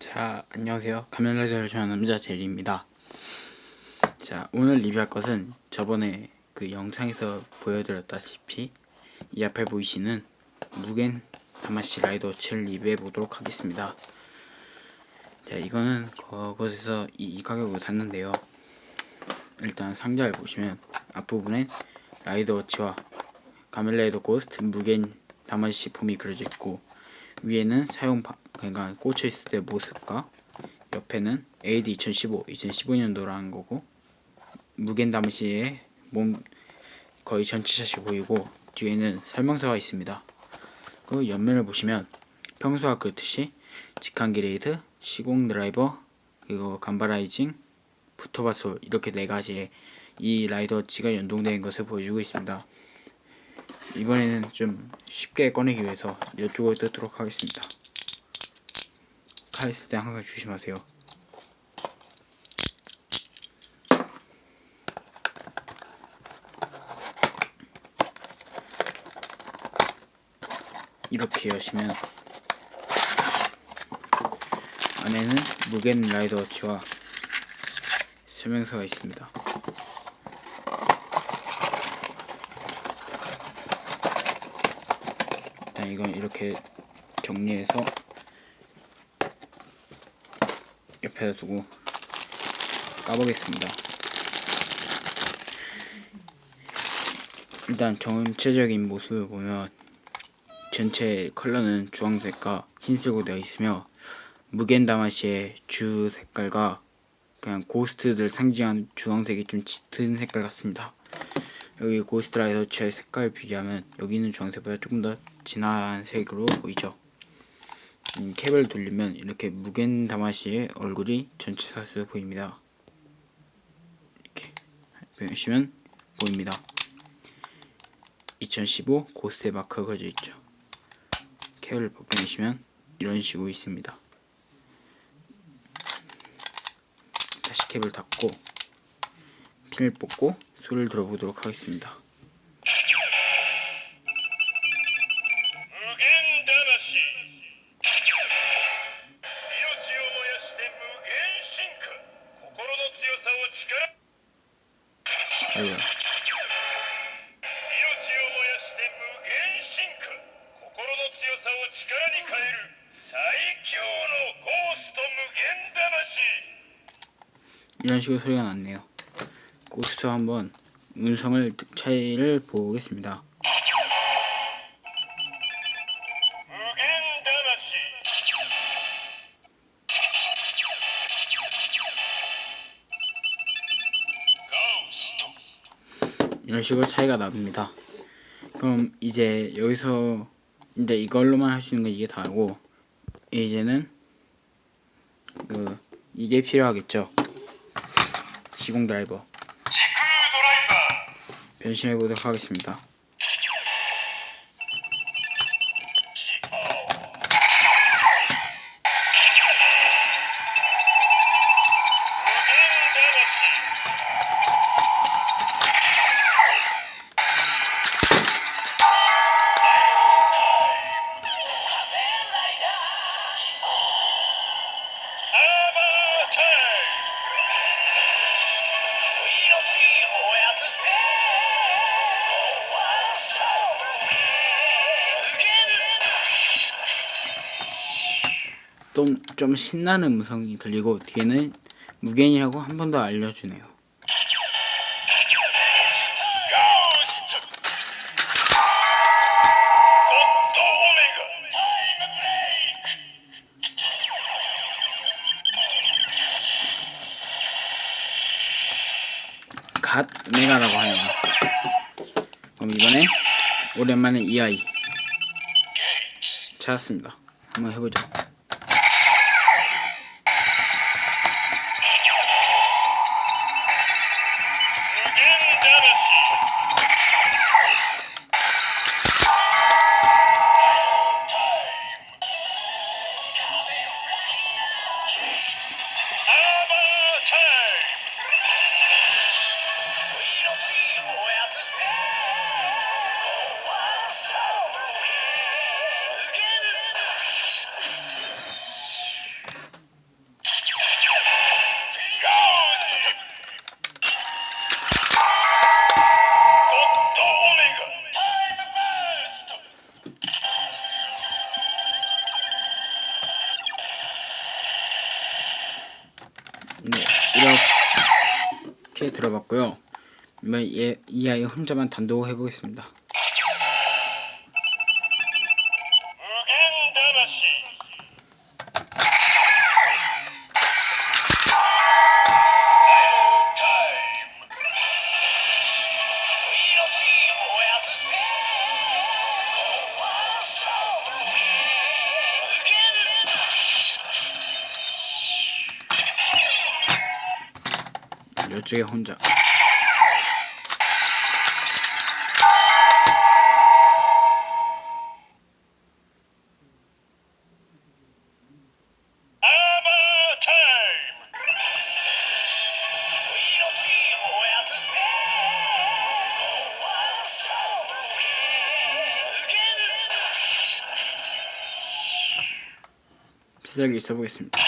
자, 안녕하세요. 가면라이더를 좋아하는 남자 제리입니다. 자, 오늘 리뷰할 것은 저번에 그 영상에서 보여드렸다시피 이 앞에 보이시는 무겐 다마시 라이더 7 리뷰해 보도록 하겠습니다. 자, 이거는 그곳에서 이, 이 가격으로 샀는데요. 일단 상자를 보시면 앞부분엔 라이더 워치와 가멜라이더 고스트 무겐 다마시 폼이 그려져 있고 위에는 사용 방, 그러니까 꽂혀 있을 때 모습과 옆에는 AD 2015, 2015년도라는 거고 무겐 다마시의 몸 거의 전체 샷이 보이고 뒤에는 설명서가 있습니다. 그 옆면을 보시면 평소와 그렇듯이 직한 기레이드, 시공 드라이버, 그리고 간바라이징, 푸터바솔 이렇게 네 가지의 이 라이더 워치가 연동된 것을 보여주고 있습니다. 이번에는 좀 쉽게 꺼내기 위해서 이쪽을 뜯도록 하겠습니다. 칼 있을 때 항상 조심하세요. 이렇게 여시면 안에는 무겐 라이더 워치와 설명서가 있습니다. 일단 이건 이렇게 정리해서 옆에다 두고 까보겠습니다. 일단 전체적인 모습을 보면 전체 컬러는 주황색과 흰색으로 되어 있으며 무겐다마시의 주 색깔과 그냥 고스트들 상징한 주황색이 좀 짙은 색깔 같습니다. 여기 고스트라이더츠의 색깔 비교하면 여기는 주황색보다 조금 더 진한 색으로 보이죠. 음, 캡을 돌리면 이렇게 무겐 다마시의 얼굴이 전체 사수로 보입니다. 이렇게 보시면 보입니다. 2015 고스트 마크가 그려져 있죠. 캡을 벗겨내시면 이런 식으로 있습니다. 다시 캡을 닫고 핀을 뽑고 소리를 들어보도록 하겠습니다. 이런 식으로 소리가 났네요. 그 고스트 한번 음성을 차이를 보겠습니다. 이런 식으로 차이가 납니다. 그럼 이제 여기서 이제 이걸로만 할 수 있는 건 이게 다고 이제는 그 이게 필요하겠죠. 시공 드라이버 변신해 보도록 하겠습니다. 좀, 좀 신나는 음성이 들리고 뒤에는 무겐이라고 한 번 더 알려주네요. 갓 메가라고 하네요. 그럼 이번에 오랜만에 이 아이 찾았습니다. 한번 해보죠. 예, 이 아이 혼자만 단독 해보겠습니다. 여쪽에 혼자 비싸게 써보겠습니다.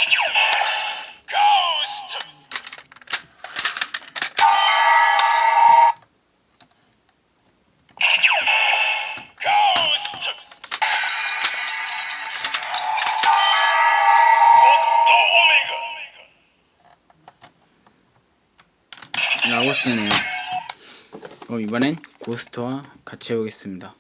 라고 뜨네요. 그럼 이번엔 고스트와 같이 해보겠습니다.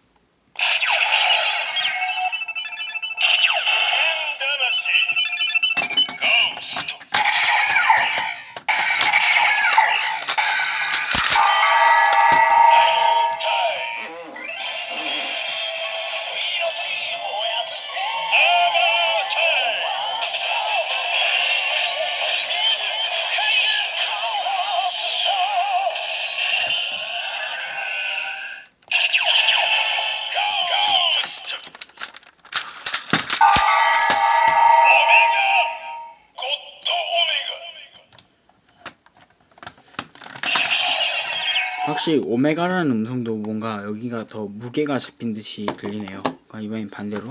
혹시 오메가라는 음성도 뭔가 여기가 더 무게가 잡힌 듯이 들리네요. 아, 이번엔 반대로.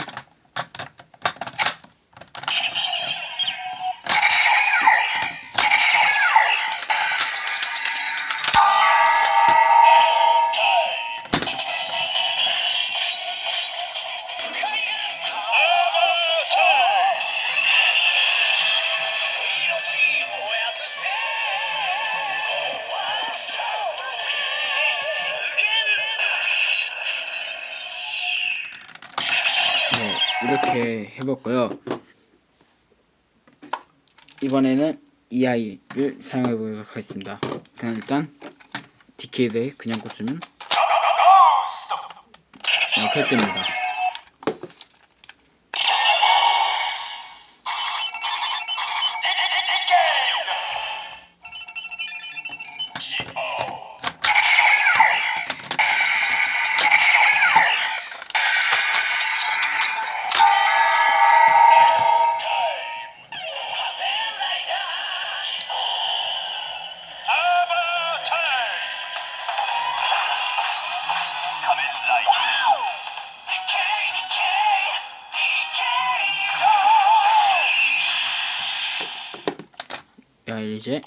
이렇게 해봤고요. 이번에는 이 아이를 사용해 보도록 하겠습니다. 그냥 일단 디케이드에 그냥 꽂으면 이렇게 뜹니다. 야 이제.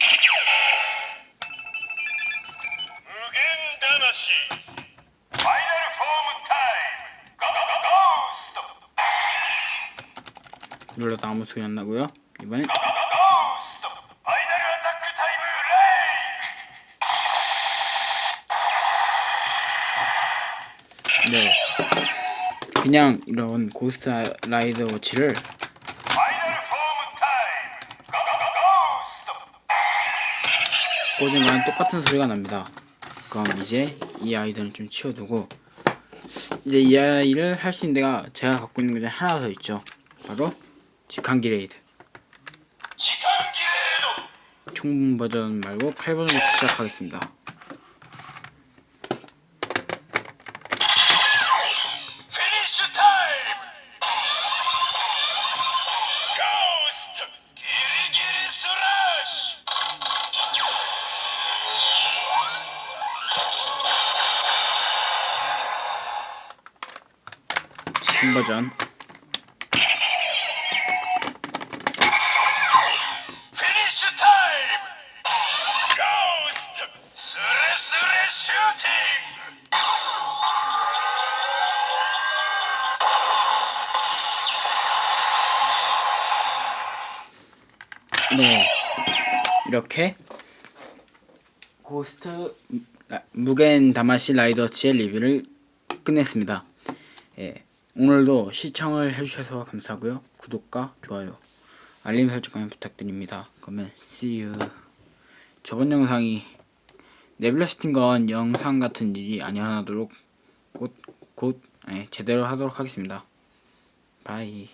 눌러도 아무 소리 안 나고요. 이번엔 네. 그냥 이런 고스트 라이더 워치를 꽂으면 똑같은 소리가 납니다. 그럼 이제 이 아이들은 좀 치워두고 이제 이 아이를 할 수 있는 데가 제가 갖고 있는 게 하나 더 있죠. 바로 직항기 레이드. 총분 버전 말고 칼 버전부터 시작하겠습니다. 신버전 네 이렇게 고스트 무겐 다마시 라이더치의 리뷰를 끝냈습니다. 예. 오늘도 시청을 해주셔서 감사하고요. 구독과 좋아요, 알림 설정까지 부탁드립니다. 그러면 see you. 저번 영상이 네블러스틴 건 영상 같은 일이 아니하도록 곧, 곧 예, 제대로 하도록 하겠습니다. 바이.